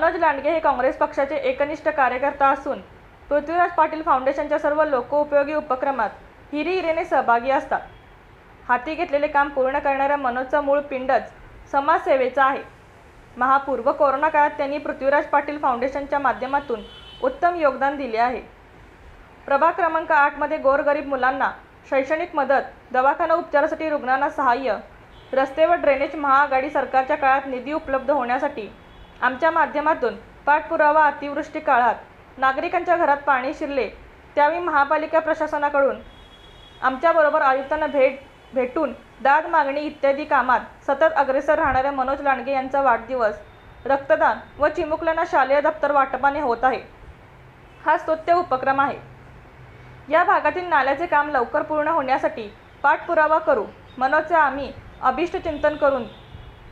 लांडगे हे काँग्रेस पक्षाचे एकनिष्ठ कार्यकर्ता असून पृथ्वीराज पाटील फाउंडेशनच्या सर्व लोकोपयोगी उपक्रमात हिरिहिरीने सहभागी असतात. हाती घेतलेले काम पूर्ण करणाऱ्या मनोजचा मूळ पिंडच समाजसेवेचा आहे. महापूर व कोरोना काळात त्यांनी पृथ्वीराज पाटील फाउंडेशनच्या माध्यमातून उत्तम योगदान दिले आहे. प्रभाग क्रमांक आठमध्ये गोरगरीब मुलांना शैक्षणिक मदत दवाखाना उपचारासाठी रुग्णांना सहाय्य रस्ते व ड्रेनेज महाआघाडी सरकारच्या काळात निधी उपलब्ध होण्यासाठी आमच्या माध्यमातून पाठपुरावा अतिवृष्टी काळात नागरिकांच्या घरात पाणी शिरले त्यावेळी महापालिका प्रशासनाकडून आमच्याबरोबर आयुक्तांना भेट भेटून दाद मागणी इत्यादी कामात सतत अग्रेसर राहणाऱ्या मनोज लांडगे यांचा वाढदिवस रक्तदान व चिमुकल्यांना शालेय दप्तर वाटपाने होत आहे. हा स्तुत्य उपक्रम आहे. या भागातील नाल्याचे काम लवकर पूर्ण होण्यासाठी पाठपुरावा करू मनोजचे आम्ही अभिष्ट चिंतन करून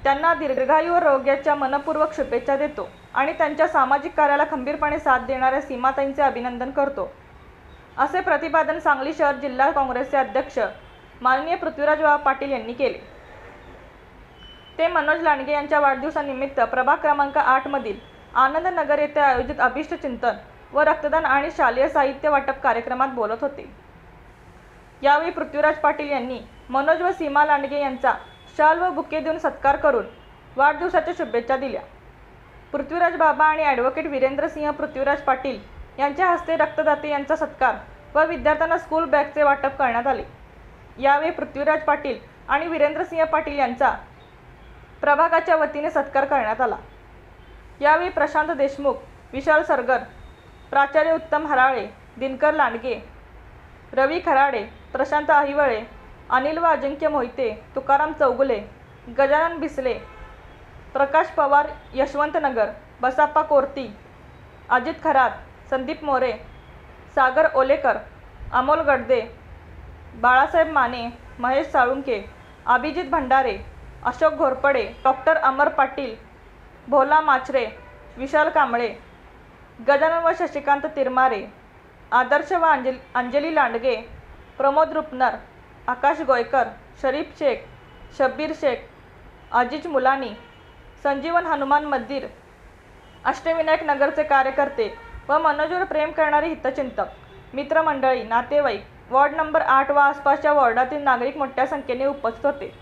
त्यांना दीर्घायू आरोग्याच्या मनपूर्वक शुभेच्छा देतो आणि त्यांच्या सामाजिक कार्याला खंबीरपणे साथ देणाऱ्या सीमाताईंचे अभिनंदन करतो. असे प्रतिपादन सांगली शहर जिल्हा काँग्रेसचे अध्यक्ष माननीय पृथ्वीराज बाबा पाटील यांनी केले. ते मनोज लांडगे यांच्या वाढदिवसानिमित्त प्रभाग क्रमांक आठमधील आनंदनगर येथे आयोजित अभिष्ट चिंतन व रक्तदान आणि शालेय साहित्य वाटप कार्यक्रमात बोलत होते. यावेळी पृथ्वीराज पाटील यांनी मनोज व सीमा लांडगे यांचा शाल व बुके देऊन सत्कार करून वाढदिवसाच्या शुभेच्छा दिल्या. पृथ्वीराज बाबा आणि ॲडव्होकेट वीरेंद्रसिंह पृथ्वीराज पाटील यांच्या हस्ते रक्तदाते यांचा सत्कार व विद्यार्थ्यांना स्कूल बॅगचे वाटप करण्यात आले. यावेळी पृथ्वीराज पाटील आणि वीरेंद्रसिंह पाटील यांचा प्रभागाच्या वतीने सत्कार करण्यात आला. यावेळी प्रशांत देशमुख विशाल सरगर प्राचार्य उत्तम हराळे दिनकर लांडगे रवी खराडे प्रशांत अहिवळे अनिल व अजिंक्य मोहिते तुकाराम चौगुले गजानन बिसले प्रकाश पवार यशवंतनगर बसाप्पा कोर्ती अजित खरात संदीप मोरे सागर ओलेकर अमोल गडदे बाळासाहेब माने महेश साळुंके अभिजित भंडारे अशोक घोरपडे डॉक्टर अमर पाटील भोला माचरे विशाल कांबळे गजानन व शशिकांत तिरमारे आदर्श व अंजली अंजली लांडगे प्रमोद रुपनर आकाश गोयकर शरीफ शेख शब्बीर शेख अजिज मुलानी संजीवन हनुमान मंदिर अष्टविनायक नगरचे कार्यकर्ते व मनोजवर प्रेम करणारे हितचिंतक मित्रमंडळी नातेवाईक वॉर्ड नंबर आठ व आसपासच्या वॉर्डातील नागरिक मोठ्या संख्येने उपस्थित होते.